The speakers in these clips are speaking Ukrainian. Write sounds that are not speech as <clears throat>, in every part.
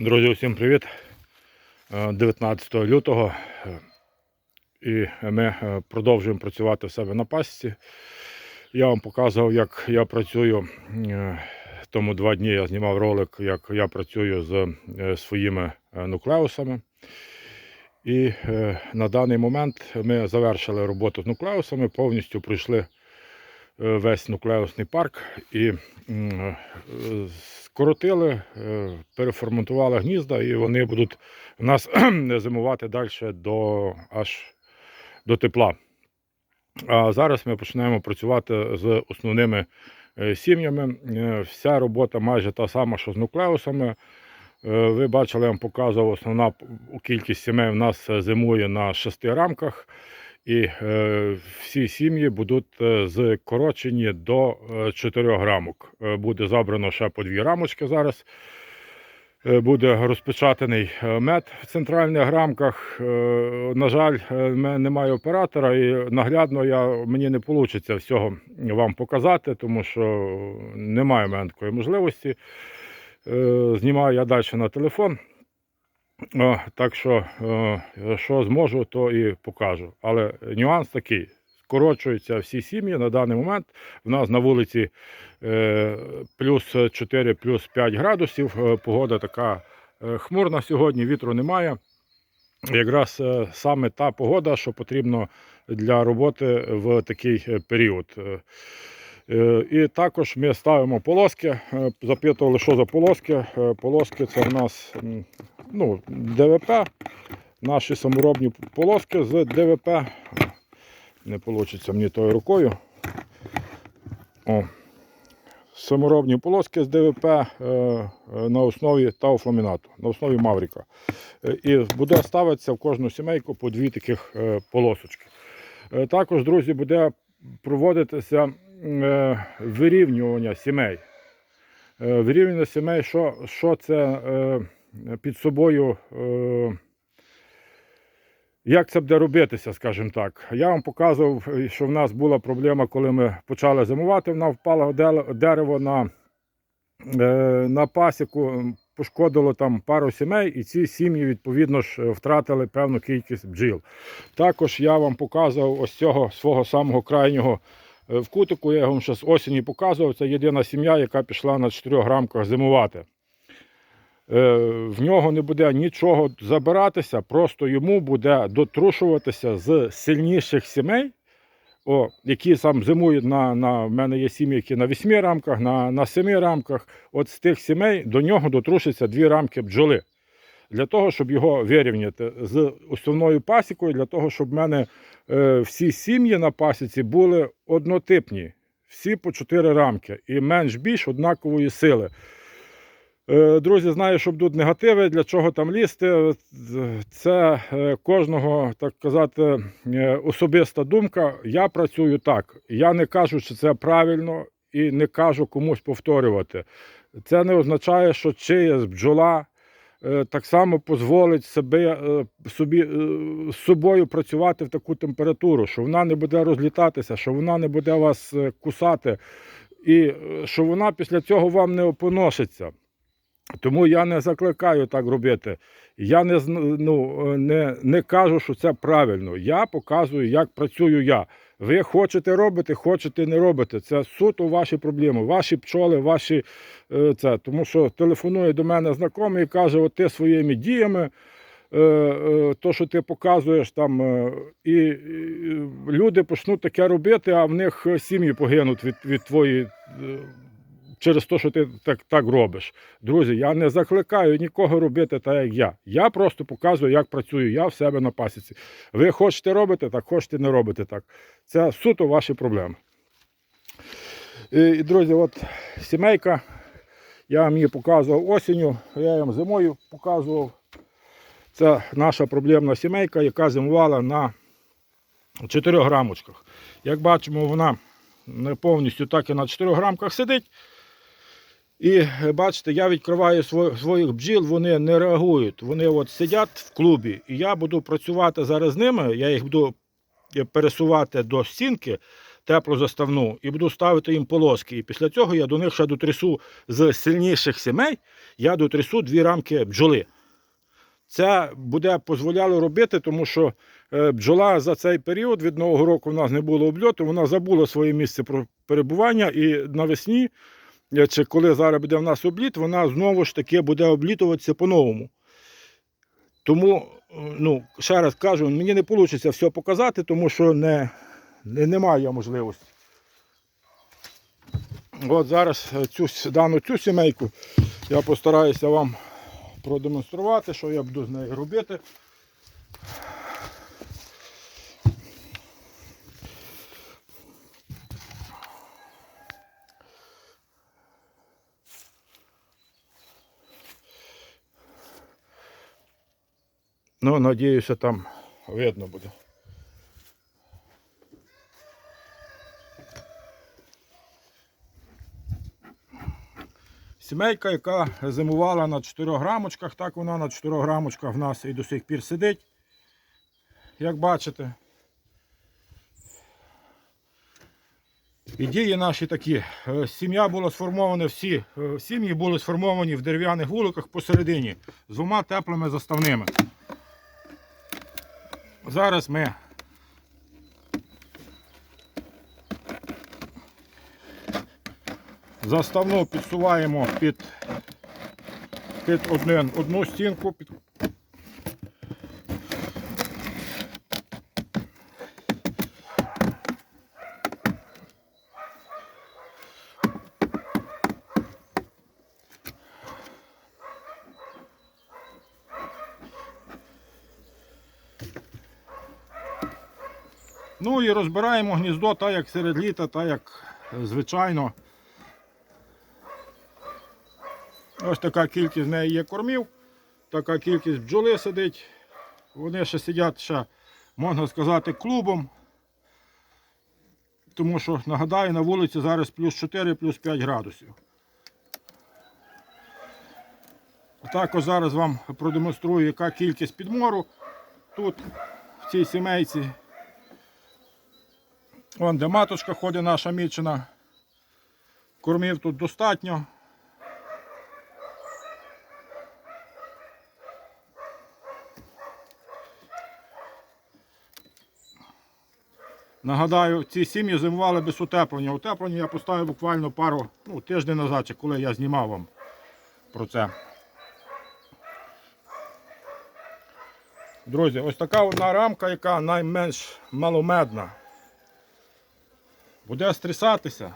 Друзі, усім привіт! Е, 19 лютого е, і ми е, продовжуємо працювати в себе на пасіці. Я вам показував, як я працюю. Е, Тому два дні я знімав ролик, як я працюю з е, своїми е, нуклеусами. І е, на даний момент ми завершили роботу з нуклеусами, повністю пройшли е, весь нуклеусний парк і е, скоротили, е, переформатували гнізда, і вони будуть у нас <clears throat> зимувати далі до, аж до тепла. А зараз ми починаємо працювати з основними е, сім'ями. Е, Вся робота майже та сама, що з нуклеусами. Ви бачили, я вам показував, основна кількість сімей у нас зимує на шести рамках. І е, всі сім'ї будуть е, скорочені до е, 4 рамок. Е, буде забрано ще по дві рамочки зараз. Е, Буде розпечатаний е, мед в центральних рамках. Е, На жаль, е, немає оператора, і наглядно я, мені не вийде всього вам показати, тому що немає такої можливості. Е, Знімаю я далі на телефон. Е, Так що, е, що зможу, то і покажу. Але нюанс такий: скорочуються всі сім'ї на даний момент. У нас на вулиці е, плюс 4, плюс 5 градусів. Погода така хмурна сьогодні, вітру немає. Якраз саме та погода, що потрібно для роботи в такий період. Е, І також ми ставимо полоски. Е, Запитували, що за полоски. Е, Полоски це в нас ну, ДВП. Наші саморобні полоски з ДВП. Не вийде мені тою рукою. О. Саморобні полоски з ДВП на основі тауфламінату, на основі Мавріка. І буде ставитися в кожну сімейку по дві таких полосочки. Також, друзі, буде проводитися вирівнювання сімей. Е, Вирівнювання сімей, що, що це е, під собою, е, як це буде робитися, скажімо так. Я вам показував, е, що в нас була проблема, коли ми почали зимувати. Вона впала дерево на, е, на пасіку, пошкодило там пару сімей, і ці сім'ї, відповідно ж, е, втратили певну кількість бджіл. Також я вам показував ось цього свого самого крайнього е, в кутику. Я вам ще з осені показував. Це єдина сім'я, яка пішла на 4 рамках зимувати. Е, В нього не буде нічого забиратися, просто йому буде дотрушуватися з сильніших сімей, о, які сам зимують на, на в мене є сім'ї, які на 8 рамках, на, на 7 рамках. От з тих сімей до нього дотрушаться дві рамки бджоли. Для того, щоб його вирівняти з основною пасікою, для того, щоб в мене е, всі сім'ї на пасіці були однотипні, всі по 4 рамки і менш-більш однакової сили. Е, Друзі, знаю, що будуть негативи, для чого там лізти. Це е, кожного, так казати, е, особиста думка. Я працюю так. Я не кажу, що це правильно, і не кажу комусь повторювати. Це не означає, що чиясь бджола е, так само дозволить себе, е, собі, е, з собою працювати в таку температуру, що вона не буде розлітатися, що вона не буде вас е, кусати, і е, що вона після цього вам не опоношиться. Тому я не закликаю так робити. Я не, ну, е, не, не кажу, що це правильно. Я показую, як працюю я. Ви хочете робити, хочете не робите. Це суто ваші проблеми, ваші пчоли, ваші е, це. Тому що телефонує до мене знайомий і каже, от ти своїми діями, е, е, то, що ти показуєш там, і люди почнуть таке робити, а в них сім'ї погинуть від, від твоєї. Через те, що ти так, так робиш. Друзі, я не закликаю нікого робити так, як я. Я просто показую, як працюю я в себе на пасіці. Ви хочете робити так, хочете не робити так. Це суто ваші проблеми. І, і, друзі, от сімейка. Я вам її показував осінню, я їм зимою показував. Це наша проблемна сімейка, яка зимувала на 4 грамочках. Як бачимо, вона не повністю так і на 4 грамках сидить. І е, бачите, я відкриваю своїх бджіл, вони не реагують. Вони от сидять в клубі, і я буду працювати зараз з ними, я їх буду е, пересувати до стінки, теплу заставну і буду ставити їм полоски. І після цього я до них ще дотрясу з сильніших сімей, я дотрясу дві рамки бджоли. Це буде дозволяло робити, тому що е, бджола за цей період від Нового року в нас не було обльоту, вона забула своє місце перебування і навесні, чи коли зараз буде в нас обліт, вона знову ж таки буде облітуватися по-новому. Тому, ну, ще раз кажу, мені не вийде все показати, тому що не, не, немає можливості. От зараз цю, дану цю сімейку я постараюся вам продемонструвати, що я буду з нею робити. Ну, надіюся, там видно буде. Сімейка, яка зимувала на 4 грамочках, так вона на 4 грамочках в нас і до сих пір сидить. Як бачите. І дії наші такі. Е, Сім'я була сформована всі, е, сім'ї були сформовані в дерев'яних вуликах посередині з двома теплими заставними. Зараз ми заставну підсуваємо під, під одну, одну стінку. Під... Ну і розбираємо гніздо так, як серед літа, так як звичайно. Ось така кількість в неї є кормів, така кількість бджоли сидить. Вони ще сидять, ще, можна сказати, клубом. Тому що, нагадаю, на вулиці зараз плюс 4, плюс 5 градусів. Також зараз вам продемонструю, яка кількість підмору тут, в цій сімейці. Вон де маточка ходить наша мічена. Кормів тут достатньо. Нагадаю, ці сім'ї зимували без утеплення. Утеплення я поставив буквально пару ну, тиждень назад, коли я знімав вам про це. Друзі, ось така одна рамка, яка найменш маломедна. Буде стрісатися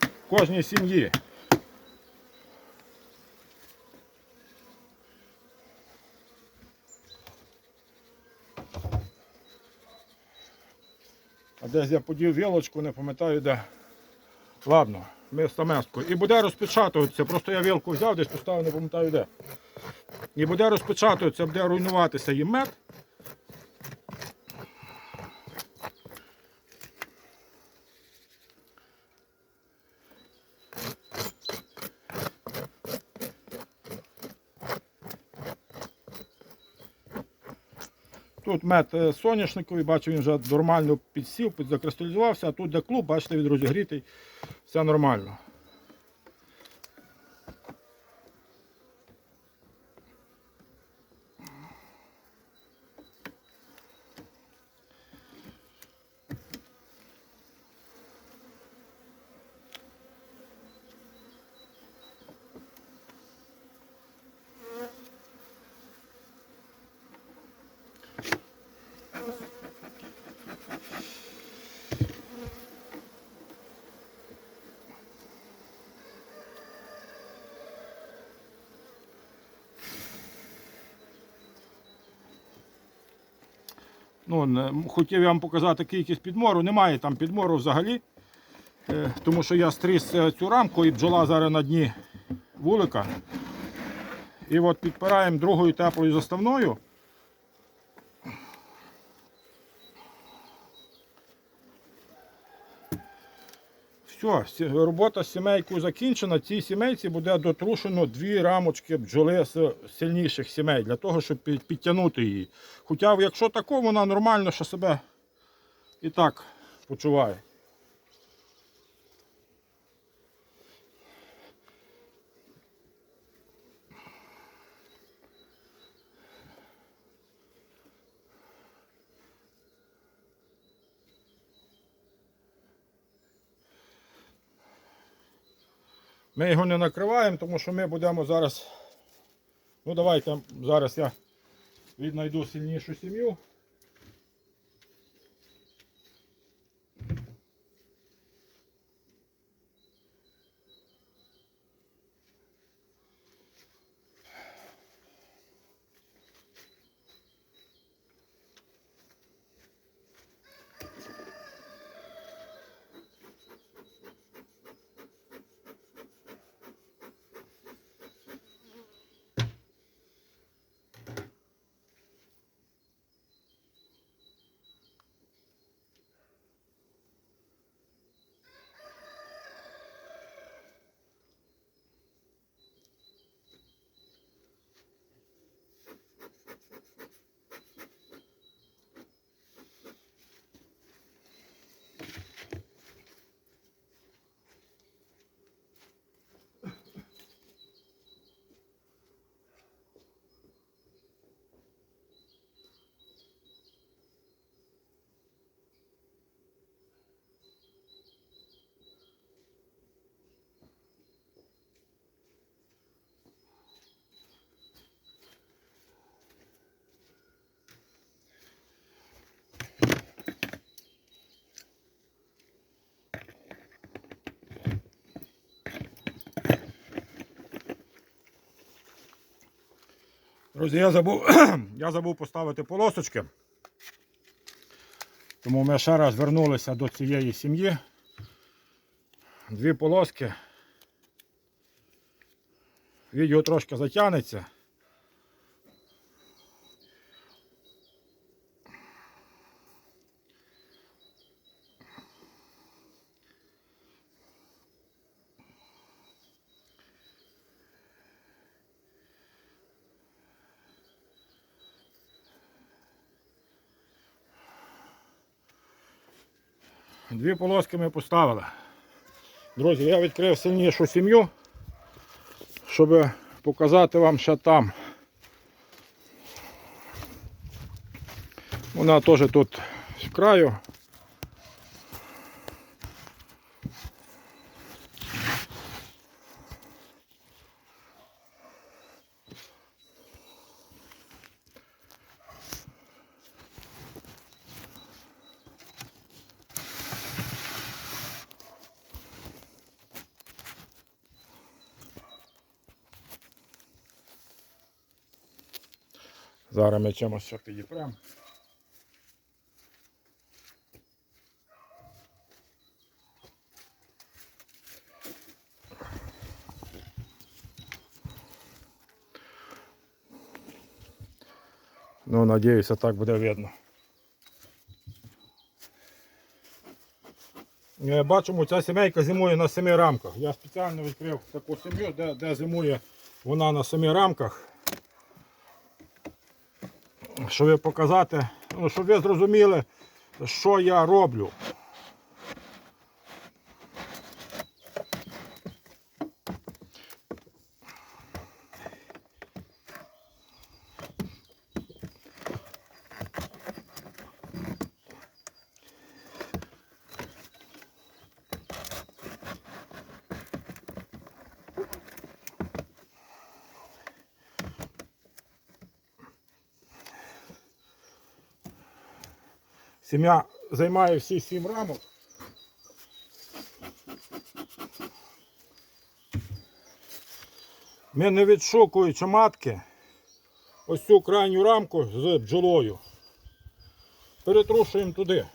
в кожній сім'ї. А десь я подів вілочку, не пам'ятаю де. Ладно, ми стамеску. І буде розпечатуватися. Просто я вілку взяв, десь поставив, не пам'ятаю де. І буде розпечатуватися, буде руйнуватися їм мед. Тут мед е, соняшниковий, бачу, він вже нормально підсів, підзакристалізувався, а тут де клуб, бачите, він розігрітий, все нормально. Ну, хотів я вам показати кількість підмору. Немає там підмору взагалі. Е, Тому що я стріс е, цю рамку і бджола зараз на дні вулика. І от підпираємо другою теплою заставною. Все, робота з сімейкою закінчена. Цій сімейці буде дотрушено дві рамочки бджоли з сильніших сімей для того, щоб підтягнути її. Хоча, якщо тако, вона нормально що себе і так почувають. Ми його не накриваємо, тому що ми будемо зараз. Ну давайте зараз я віднайду сильнішу сім'ю. Друзі, я забув, <clears throat> я забув поставити полосочки. Тому ми ще раз вернулися до цієї сім'ї. Дві полоски. Відео трошки затягнеться. Дві полоски ми поставили. Друзі, я відкрив сильнішу сім'ю, щоб показати вам ще там. Вона теж тут з краю. Зараз ми чимось ще підіпремо. Ну, надіюся, так буде видно. Е, Бачимо, ця сімейка зимує на семи рамках. Я спеціально відкрив таку сім'ю, де, де зимує вона на семи рамках щоб показати, ну, щоб ви зрозуміли, що я роблю. Сім'я займає всі сім рамок. Ми не відшукуючи матки, ось цю крайню рамку з бджолою. Перетрушуємо туди.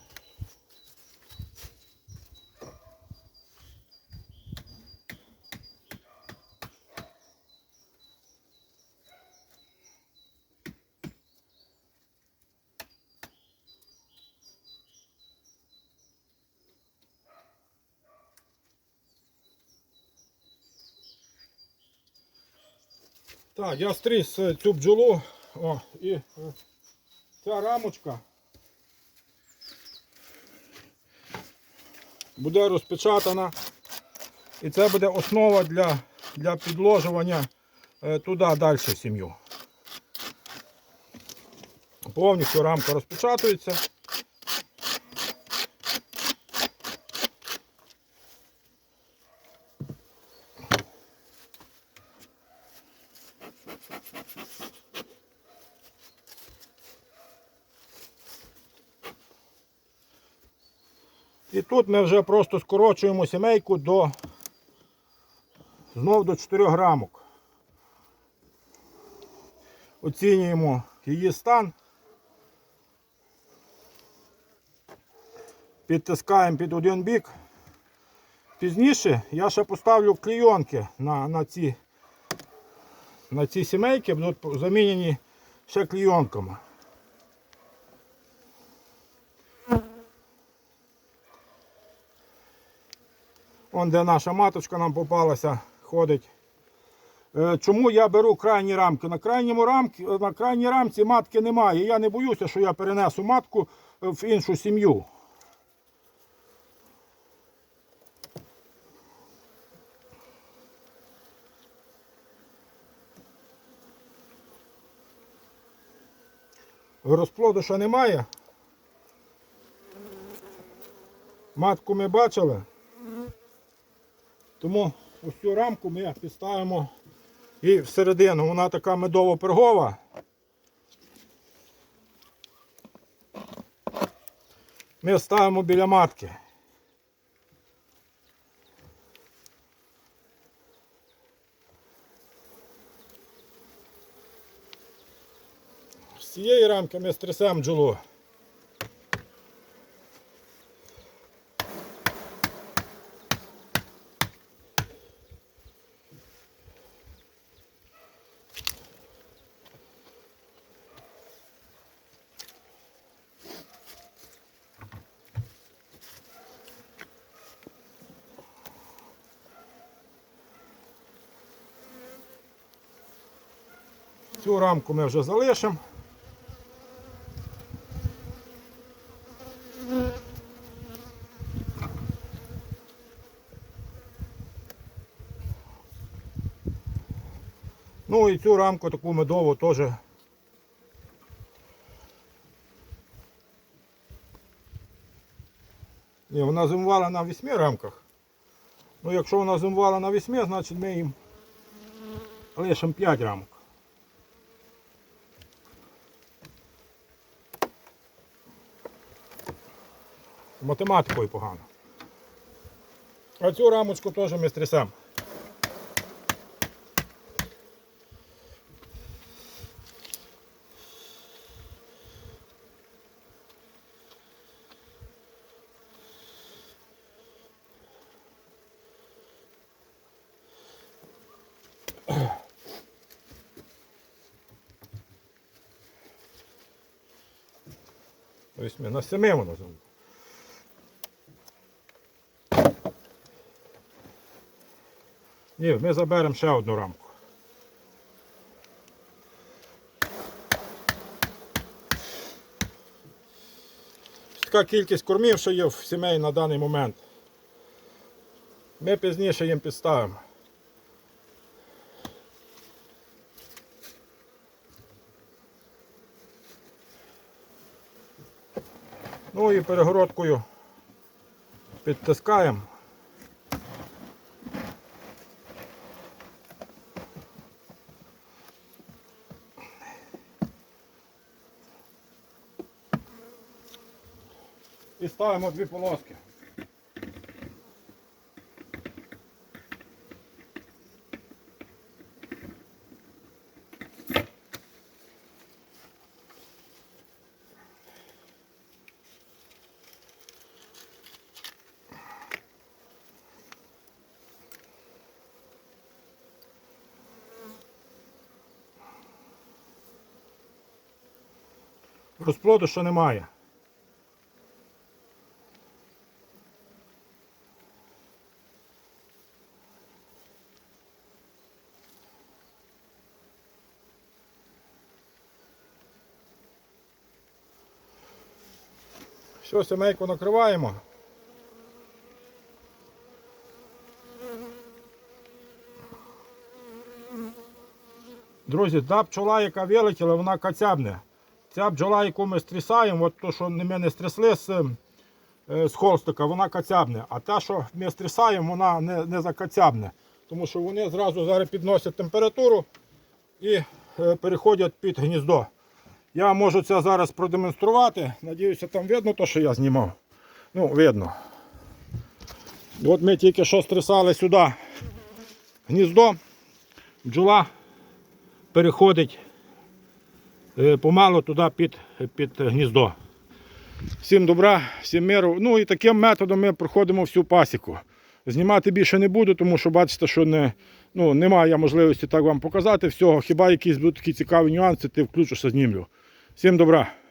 Так, я стріс е, цю бджолу. О, і е, ця рамочка. буде розпечатана. І це буде основа для, для підложування е, туди далі сім'ю. Повністю рамка розпечатується. Тут ми вже просто скорочуємо сімейку до знов до 4 рамок. Оцінюємо її стан. Підтискаємо під один бік. Пізніше я ще поставлю клейонки на, на, ці, на ці сімейки, будуть замінені ще клейонками. Вон де наша маточка нам попалася, ходить. Е, Чому я беру крайні рамки? На, крайньому рамки, на крайній рамці матки немає. Я не боюся, що я перенесу матку в іншу сім'ю. Розплоду немає. Матку ми бачили. Тому ось цю рамку ми підставимо і всередину. Вона така медово-пергова. Ми ставимо біля матки. З цієї рамки ми стрясемо бджолу. Цю рамку ми вже залишимо. Ну і цю рамку таку медову теж. Ні, вона зимувала на 8 рамках. Ну якщо вона зимувала на 8, значить ми їм лишимо 5 рамок. Математикою погано. А цю рамочку теж ми стрясемо. Ось ми на семи воно зробимо. Ні, ми заберемо ще одну рамку. Така кількість кормів, що є в сімей на даний момент. Ми пізніше їм підставимо. Ну і перегородкою підтискаємо. Ставимо дві полоски. Розплоду ще немає. Все, сімейку накриваємо. Друзі, та пчола, яка вилетіла, вона кацябне. Ця бджола, яку ми стрісаємо, от то, що ми не стрісли з е, з холстика, вона кацябне. А та, що ми стрісаємо, вона не не закацябне. Тому що вони зразу зараз підносять температуру і е, переходять під гніздо. Я можу це зараз продемонструвати. Надіюся, там видно те, що я знімав. Ну, видно. От ми тільки що стрісали сюди гніздо. Бджола переходить е, помало туди під, під гніздо. Всім добра, всім миру. Ну і таким методом ми проходимо всю пасіку. Знімати більше не буду, тому що бачите, що не, ну, немає можливості так вам показати всього. Хіба якісь будуть такі цікаві нюанси, ти включишся, знімлю. Всім добра.